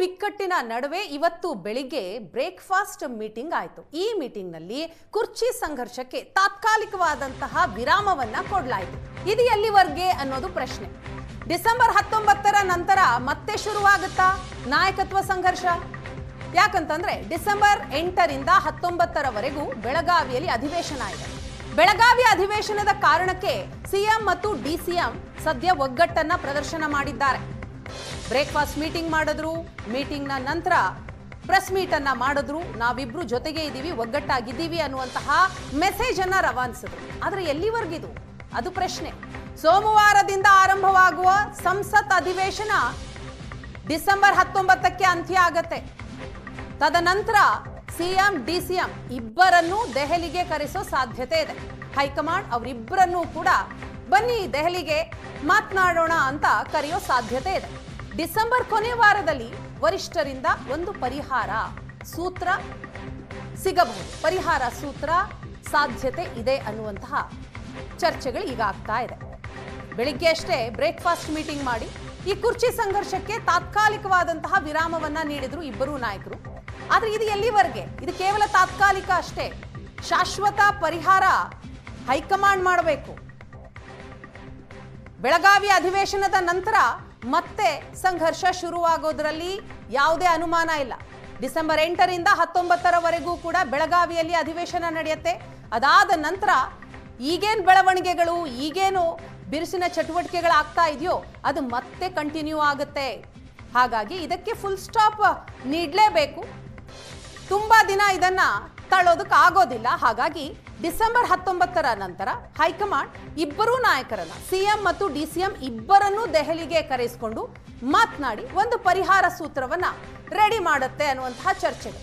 ಬಿಕ್ಕಟ್ಟಿನ ನಡುವೆ ಇವತ್ತು ಬೆಳಿಗ್ಗೆ ಬ್ರೇಕ್ಫಾಸ್ಟ್ ಮೀಟಿಂಗ್ ಆಯಿತು. ಈ ಮೀಟಿಂಗ್ನಲ್ಲಿ ಕುರ್ಚಿ ಸಂಘರ್ಷಕ್ಕೆ ತಾತ್ಕಾಲಿಕವಾದಂತಹ ವಿರಾಮವನ್ನ ಕೊಡಲಾಯಿತು. ಇದು ಎಲ್ಲಿವರೆಗೆ ಅನ್ನೋದು ಪ್ರಶ್ನೆ. ಡಿಸೆಂಬರ್ ಹತ್ತೊಂಬತ್ತರ ನಂತರ ಮತ್ತೆ ಶುರುವಾಗುತ್ತಾ ನಾಯಕತ್ವ ಸಂಘರ್ಷ? ಯಾಕಂತಂದ್ರೆ ಡಿಸೆಂಬರ್ ಎಂಟರಿಂದ ಹತ್ತೊಂಬತ್ತರವರೆಗೂ ಬೆಳಗಾವಿಯಲ್ಲಿ ಅಧಿವೇಶನ ಆಯಿತು ಬೆಳಗಾವಿ ಅಧಿವೇಶನದ ಕಾರಣಕ್ಕೆ ಸಿಎಂ ಮತ್ತು ಡಿಸಿಎಂ ಸದ್ಯ ಒಗ್ಗಟ್ಟನ್ನ ಪ್ರದರ್ಶನ ಮಾಡಿದ್ದಾರೆ. ಬ್ರೇಕ್ಫಾಸ್ಟ್ ಮೀಟಿಂಗ್ ಮಾಡಿದ್ರು. ಮೀಟಿಂಗ್ನ ನಂತರ ಪ್ರೆಸ್ ಮೀಟ್ ಅನ್ನ ಮಾಡಿದ್ರು. ನಾವಿಬ್ರು ಜೊತೆಗೆ ಇದ್ದೀವಿ, ಒಗ್ಗಟ್ಟಾಗಿದ್ದೀವಿ ಅನ್ನುವಂತಹ ಮೆಸೇಜ್ ಅನ್ನ ರವಾನಿಸಿದ್ರು. ಆದ್ರೆ ಎಲ್ಲಿವರೆಗಿದು? ಅದು ಪ್ರಶ್ನೆ. ಸೋಮವಾರದಿಂದ ಆರಂಭವಾಗುವ ಸಂಸತ್ ಅಧಿವೇಶನ ಡಿಸೆಂಬರ್ ಹತ್ತೊಂಬತ್ತಕ್ಕೆ ಅಂತ್ಯ ಆಗತ್ತೆ. ತದನಂತರ ಸಿಎಂ, ಡಿಸಿಎಂ ಇಬ್ಬರನ್ನೂ ದೆಹಲಿಗೆ ಕರೆಸೋ ಸಾಧ್ಯತೆ ಇದೆ. ಹೈಕಮಾಂಡ್ ಅವರಿಬ್ಬರನ್ನೂ ಕೂಡ ಬನ್ನಿ ದೆಹಲಿಗೆ ಮಾತನಾಡೋಣ ಅಂತ ಕರೆಯೋ ಸಾಧ್ಯತೆ ಇದೆ. ಡಿಸೆಂಬರ್ ಕೊನೆ ವಾರದಲ್ಲಿ ವರಿಷ್ಠರಿಂದ ಒಂದು ಪರಿಹಾರ ಸೂತ್ರ ಸಿಗಬಹುದು. ಪರಿಹಾರ ಸೂತ್ರ ಸಾಧ್ಯತೆ ಇದೆ ಅನ್ನುವಂತಹ ಚರ್ಚೆಗಳು ಈಗ ಆಗ್ತಾ ಇದೆ. ಬೆಳಿಗ್ಗೆ ಅಷ್ಟೇ ಬ್ರೇಕ್ಫಾಸ್ಟ್ ಮೀಟಿಂಗ್ ಮಾಡಿ ಈ ಕುರ್ಚಿ ಸಂಘರ್ಷಕ್ಕೆ ತಾತ್ಕಾಲಿಕವಾದಂತಹ ವಿರಾಮವನ್ನ ನೀಡಿದ್ರು ಇಬ್ಬರೂ ನಾಯಕರು. ಆದ್ರೆ ಇದು ಎಲ್ಲಿವರೆಗೆ? ಇದು ಕೇವಲ ತಾತ್ಕಾಲಿಕ ಅಷ್ಟೇ. ಶಾಶ್ವತ ಪರಿಹಾರ ಹೈಕಮಾಂಡ್ ಮಾಡಬೇಕು. ಬೆಳಗಾವಿ ಅಧಿವೇಶನದ ನಂತರ ಮತ್ತೆ ಸಂಘರ್ಷ ಶುರುವಾಗೋದ್ರಲ್ಲಿ ಯಾವುದೇ ಅನುಮಾನ ಇಲ್ಲ. ಡಿಸೆಂಬರ್ ಎಂಟರಿಂದ ಹತ್ತೊಂಬತ್ತರವರೆಗೂ ಕೂಡ ಬೆಳಗಾವಿಯಲ್ಲಿ ಅಧಿವೇಶನ ನಡೆಯುತ್ತೆ. ಅದಾದ ನಂತರ ಈಗೇನು ಬೆಳವಣಿಗೆಗಳು, ಈಗೇನು ಬಿರುಸಿನ ಚಟುವಟಿಕೆಗಳಾಗ್ತಾ ಇದೆಯೋ ಅದು ಮತ್ತೆ ಕಂಟಿನ್ಯೂ ಆಗುತ್ತೆ. ಹಾಗಾಗಿ ಇದಕ್ಕೆ ಫುಲ್ ಸ್ಟಾಪ್ ನೀಡಲೇಬೇಕು. ತುಂಬ ದಿನ ಇದನ್ನು ತಳ್ಳೋದಕ್ಕೆ ಆಗೋದಿಲ್ಲ ಹಾಗಾಗಿ ಡಿಸೆಂಬರ್ ಹತ್ತೊಂಬತ್ತರ ನಂತರ ಹೈಕಮಾಂಡ್ ಇಬ್ಬರೂ ನಾಯಕರನ್ನ ಸಿಎಂ ಮತ್ತು ಡಿಸಿಎಂ ಇಬ್ಬರನ್ನೂ ದೆಹಲಿಗೆ ಕರೆಸಿಕೊಂಡು ಮಾತನಾಡಿ ಒಂದು ಪರಿಹಾರ ಸೂತ್ರವನ್ನ ರೆಡಿ ಮಾಡುತ್ತೆ ಅನ್ನುವಂತಹ ಚರ್ಚೆಗಳು.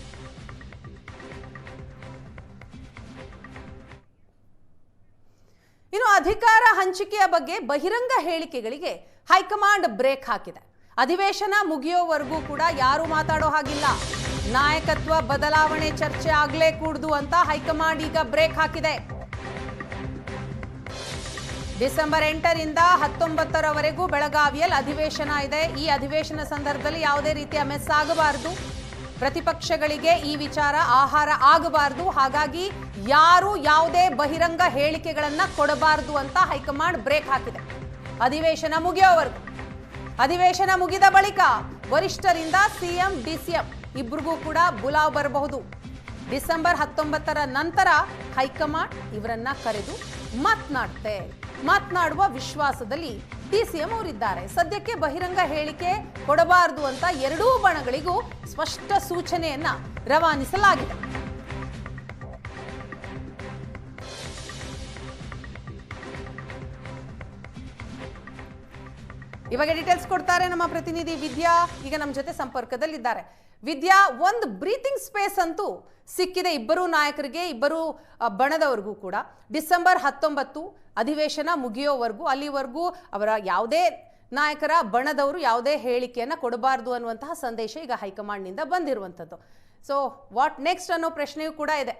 ಇನ್ನು ಅಧಿಕಾರ ಹಂಚಿಕೆಯ ಬಗ್ಗೆ ಬಹಿರಂಗ ಹೇಳಿಕೆಗಳಿಗೆ ಹೈಕಮಾಂಡ್ ಬ್ರೇಕ್ ಹಾಕಿದೆ. ಅಧಿವೇಶನ ಮುಗಿಯೋವರೆಗೂ ಕೂಡ ಯಾರು ಮಾತಾಡೋ ಹಾಗಿಲ್ಲ. ನಾಯಕತ್ವ ಬದಲಾವಣೆ ಚರ್ಚೆ ಆಗ್ಲೇ ಕೂಡ್ದು ಅಂತ ಹೈಕಮಾಂಡ್ ಈಗ ಬ್ರೇಕ್ ಹಾಕಿದೆ. ಡಿಸೆಂಬರ್ ಎಂಟರಿಂದ ಹತ್ತೊಂಬತ್ತರವರೆಗೂ ಬೆಳಗಾವಿಯಲ್ಲಿ ಅಧಿವೇಶನ ಇದೆ. ಈ ಅಧಿವೇಶನ ಸಂದರ್ಭದಲ್ಲಿ ಯಾವುದೇ ರೀತಿಯ ಮೆಸ್ ಆಗಬಾರದು. ಪ್ರತಿಪಕ್ಷಗಳಿಗೆ ಈ ವಿಚಾರ ಆಹಾರ ಆಗಬಾರದು. ಹಾಗಾಗಿ ಯಾರು ಯಾವುದೇ ಬಹಿರಂಗ ಹೇಳಿಕೆಗಳನ್ನು ಕೊಡಬಾರದು ಅಂತ ಹೈಕಮಾಂಡ್ ಬ್ರೇಕ್ ಹಾಕಿದೆ. ಅಧಿವೇಶನ ಮುಗಿಯೋವರೆಗೂ. ಅಧಿವೇಶನ ಮುಗಿದ ಬಳಿಕ ವರಿಷ್ಠರಿಂದ ಸಿಎಂ, ಡಿಸಿಎಂ ಇಬ್ರಿಗೂ ಕೂಡ ಬುಲಾವ್ ಬರಬಹುದು. ಡಿಸೆಂಬರ್ ಹತ್ತೊಂಬತ್ತರ ನಂತರ ಹೈಕಮಾಂಡ್ ಇವರನ್ನ ಕರೆದು ಮಾತನಾಡುತ್ತೆ ಮಾತನಾಡುವ ವಿಶ್ವಾಸದಲ್ಲಿ ಡಿಸಿಎಂ ಅವರಿದ್ದಾರೆ. ಸದ್ಯಕ್ಕೆ ಬಹಿರಂಗ ಹೇಳಿಕೆ ಕೊಡಬಾರದು ಅಂತ ಎರಡೂ ಬಣಗಳಿಗೂ ಸ್ಪಷ್ಟ ಸೂಚನೆಯನ್ನ ರವಾನಿಸಲಾಗಿದೆ. ಇವಾಗ ಡೀಟೇಲ್ಸ್ ಕೊಡ್ತಾರೆ ನಮ್ಮ ಪ್ರತಿನಿಧಿ ವಿದ್ಯಾ. ಈಗ ನಮ್ಮ ಜೊತೆ ಸಂಪರ್ಕದಲ್ಲಿದ್ದಾರೆ. ವಿದ್ಯಾ, ಒಂದು ಬ್ರೀತಿಂಗ್ ಸ್ಪೇಸ್ ಅಂತೂ ಸಿಕ್ಕಿದೆ ಇಬ್ಬರು ನಾಯಕರಿಗೆ, ಇಬ್ಬರು ಬಣದವರಿಗೂ ಕೂಡ. ಡಿಸೆಂಬರ್ ಹತ್ತೊಂಬತ್ತು ಅಧಿವೇಶನ ಮುಗಿಯೋವರೆಗೂ, ಅಲ್ಲಿವರೆಗೂ ಅವರ ಯಾವುದೇ ನಾಯಕರ, ಬಣದವರು ಯಾವುದೇ ಹೇಳಿಕೆಯನ್ನು ಕೊಡಬಾರ್ದು ಅನ್ನುವಂತಹ ಸಂದೇಶ ಈಗ ಹೈಕಮಾಂಡ್ನಿಂದ ಬಂದಿರುವಂಥದ್ದು. ಸೊ ವಾಟ್ ನೆಕ್ಸ್ಟ್ ಅನ್ನೋ ಪ್ರಶ್ನೆಯೂ ಕೂಡ ಇದೆ.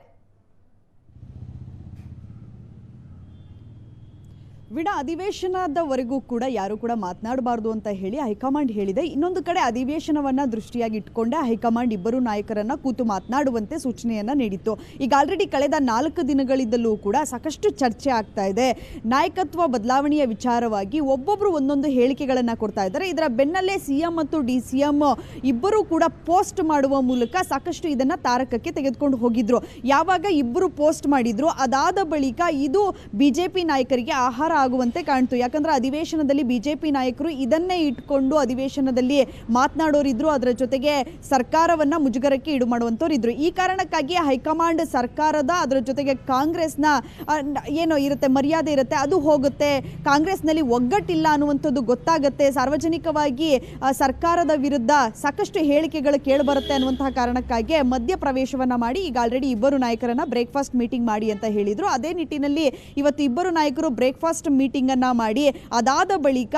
ವಿಡ ಅಧಿವೇಶನದವರೆಗೂ ಕೂಡ ಯಾರು ಕೂಡ ಮಾತನಾಡಬಾರ್ದು ಅಂತ ಹೇಳಿ ಹೈಕಮಾಂಡ್ ಹೇಳಿದೆ. ಇನ್ನೊಂದು ಕಡೆ ಅಧಿವೇಶನವನ್ನ ದೃಷ್ಟಿಯಾಗಿ ಇಟ್ಕೊಂಡೆ ಹೈಕಮಾಂಡ್ ಇಬ್ಬರು ನಾಯಕರನ್ನ ಕೂತು ಮಾತನಾಡುವಂತೆ ಸೂಚನೆಯನ್ನ ನೀಡಿತ್ತು. ಈಗ ಆಲ್ರೆಡಿ ಕಳೆದ ನಾಲ್ಕು ದಿನಗಳಿಂದಲೂ ಕೂಡ ಸಾಕಷ್ಟು ಚರ್ಚೆ ಆಗ್ತಾ ಇದೆ. ನಾಯಕತ್ವ ಬದಲಾವಣೆಯ ವಿಚಾರವಾಗಿ ಒಬ್ಬೊಬ್ಬರು ಒಂದೊಂದು ಹೇಳಿಕೆಗಳನ್ನ ಕೊಡ್ತಾ ಇದ್ದಾರೆ. ಇದರ ಬೆನ್ನಲ್ಲೇ ಸಿಎಂ ಮತ್ತು ಡಿ ಸಿ ಎಂ ಇಬ್ಬರು ಕೂಡ ಪೋಸ್ಟ್ ಮಾಡುವ ಮೂಲಕ ಸಾಕಷ್ಟು ಇದನ್ನ ತಾರಕಕ್ಕೆ ತೆಗೆದುಕೊಂಡು ಹೋಗಿದ್ರು. ಯಾವಾಗ ಇಬ್ಬರು ಪೋಸ್ಟ್ ಮಾಡಿದ್ರು, ಅದಾದ ಬಳಿಕ ಇದು ಬಿಜೆಪಿ ನಾಯಕರಿಗೆ ಆಹಾರ ಆಗುವಂತೆ ಕಾಣ್ತು. ಯಾಕಂದ್ರೆ ಅಧಿವೇಶನದಲ್ಲಿ ಬಿಜೆಪಿ ನಾಯಕರು ಇದನ್ನೇ ಇಟ್ಕೊಂಡು ಅಧಿವೇಶನದಲ್ಲಿ ಮಾತನಾಡೋರಿದ್ರು. ಅದರ ಜೊತೆಗೆ ಸರ್ಕಾರವನ್ನ ಮುಜುಗರಕ್ಕೆ ಈಡು ಮಾಡುವಂತವರಿದ್ರು ಈ ಕಾರಣಕ್ಕಾಗಿ ಹೈಕಮಾಂಡ್ ಸರ್ಕಾರದ ಅದರ ಜೊತೆಗೆ ಕಾಂಗ್ರೆಸ್ನ ಏನೋ ಇರುತ್ತೆ, ಮರ್ಯಾದೆ ಇರುತ್ತೆ, ಅದು ಹೋಗುತ್ತೆ. ಕಾಂಗ್ರೆಸ್ನಲ್ಲಿ ಒಗ್ಗಟ್ಟಿಲ್ಲ ಅನ್ನುವಂಥದ್ದು ಗೊತ್ತಾಗುತ್ತೆ. ಸಾರ್ವಜನಿಕವಾಗಿ ಸರ್ಕಾರದ ವಿರುದ್ಧ ಸಾಕಷ್ಟು ಹೇಳಿಕೆಗಳು ಕೇಳಿಬರುತ್ತೆ ಅನ್ನುವಂತಹ ಕಾರಣಕ್ಕಾಗಿ ಮಧ್ಯ ಪ್ರವೇಶವನ್ನ ಮಾಡಿ ಈಗ ಆಲ್ರೆಡಿ ಇಬ್ಬರು ನಾಯಕರನ್ನ ಬ್ರೇಕ್ಫಾಸ್ಟ್ ಮೀಟಿಂಗ್ ಮಾಡಿ ಅಂತ ಹೇಳಿದ್ರು. ಅದೇ ನಿಟ್ಟಿನಲ್ಲಿ ಇವತ್ತು ಇಬ್ಬರು ನಾಯಕರು ಬ್ರೇಕ್ಫಾಸ್ಟ್ ಮೀಟಿಂಗ್ ಅನ್ನ ಮಾಡಿ ಅದಾದ ಬಳಿಕ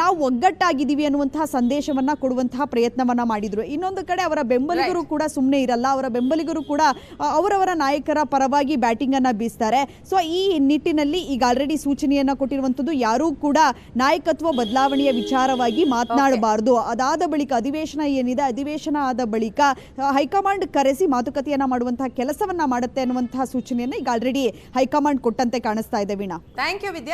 ನಾವು ಒಗ್ಗಟ್ಟಾಗಿದ್ದೀವಿ ಅನ್ನುವಂತಹ ಸಂದೇಶವನ್ನ ಕೊಡುವಂತಹ ಪ್ರಯತ್ನವನ್ನ ಮಾಡಿದ್ರು. ಇನ್ನೊಂದು ಕಡೆ ಅವರ ಬೆಂಬಲಿಗರು ಕೂಡ ಸುಮ್ಮನೆ ಇರಲ್ಲ. ಅವರ ಬೆಂಬಲಿಗರು ಕೂಡ ಅವರವರ ನಾಯಕರ ಪರವಾಗಿ ಬ್ಯಾಟಿಂಗ್ ಅನ್ನ ಬೀಸ್ತಾರೆ. ಸೊ ಈ ನಿಟ್ಟಿನಲ್ಲಿ ಈಗ ಆಲ್ರೆಡಿ ಸೂಚನೆಯನ್ನ ಕೊಟ್ಟಿರುವಂತದ್ದು ಯಾರೂ ಕೂಡ ನಾಯಕತ್ವ ಬದಲಾವಣೆಯ ವಿಚಾರವಾಗಿ ಮಾತನಾಡಬಾರದು. ಅದಾದ ಬಳಿಕ ಅಧಿವೇಶನ ಏನಿದೆ ಅಧಿವೇಶನ ಆದ ಬಳಿಕ ಹೈಕಮಾಂಡ್ ಕರೆಸಿ ಮಾತುಕತೆಯನ್ನ ಮಾಡುವಂತಹ ಕೆಲಸವನ್ನ ಮಾಡುತ್ತೆ ಅನ್ನುವಂತಹ ಸೂಚನೆಯನ್ನ ಈಗ ಆಲ್ರೆಡಿ ಹೈಕಮಾಂಡ್ ಕೊಟ್ಟಂತೆ ಕಾಣಿಸ್ತಾ ಇದೆ ವೀಣಾ. Thank you Vidya.